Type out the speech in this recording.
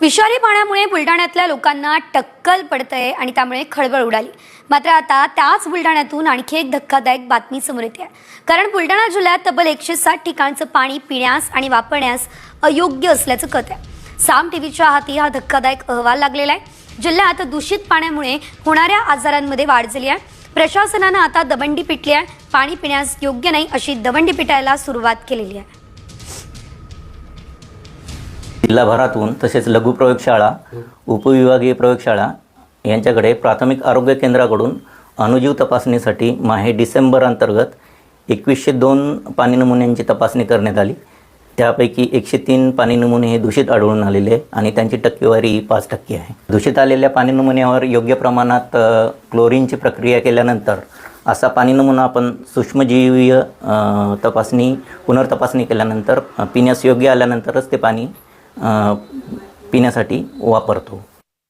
विषारी पाण्यामुळे बुलढाण्यातल्या लोकांना टक्कल पडतंय आणि त्यामुळे खळबळ उडाली. मात्र आता त्याच बुलढाण्यातून आणखी एक धक्कादायक बातमी समोर येते. कारण बुलढाणा जिल्ह्यात तब्बल एकशे साठ ठिकाणचं पाणी पिण्यास आणि वापरण्यास अयोग्य असल्याचं कथ आहे साम टीव्हीच्या हाती हा धक्कादायक अहवाल लागलेला आहे. जिल्ह्यात दूषित पाण्यामुळे होणाऱ्या आजारांमध्ये वाढ झाली आहे. प्रशासनानं आता दबंडी पिटली आहे. पाणी पिण्यास योग्य नाही अशी दबंडी पिटायला सुरुवात केलेली आहे. जिल्हाभरातून तसेच लघु प्रयोगशाळा उपविभागीय प्रयोगशाळा यांच्याकडे प्राथमिक आरोग्य केंद्राकडून अणुजीव तपासणीसाठी माहे डिसेंबर अंतर्गत एकवीसशे दोन पाणी नमुन्यांची तपासणी करण्यात आली. त्यापैकी एकशे तीन पाणी नमुने हे दूषित आढळून आलेले आहे आणि त्यांची टक्केवारी पाच टक्के आहे. दूषित आलेल्या पाणी नमुन्यावर योग्य प्रमाणात क्लोरीनची प्रक्रिया केल्यानंतर असा पाणी नमुना आपण सूक्ष्मजीवीय तपासणी पुनर्तपासणी केल्यानंतर पिण्यास योग्य आल्यानंतरच ते पाणी पिण्यासाठी वापरतो.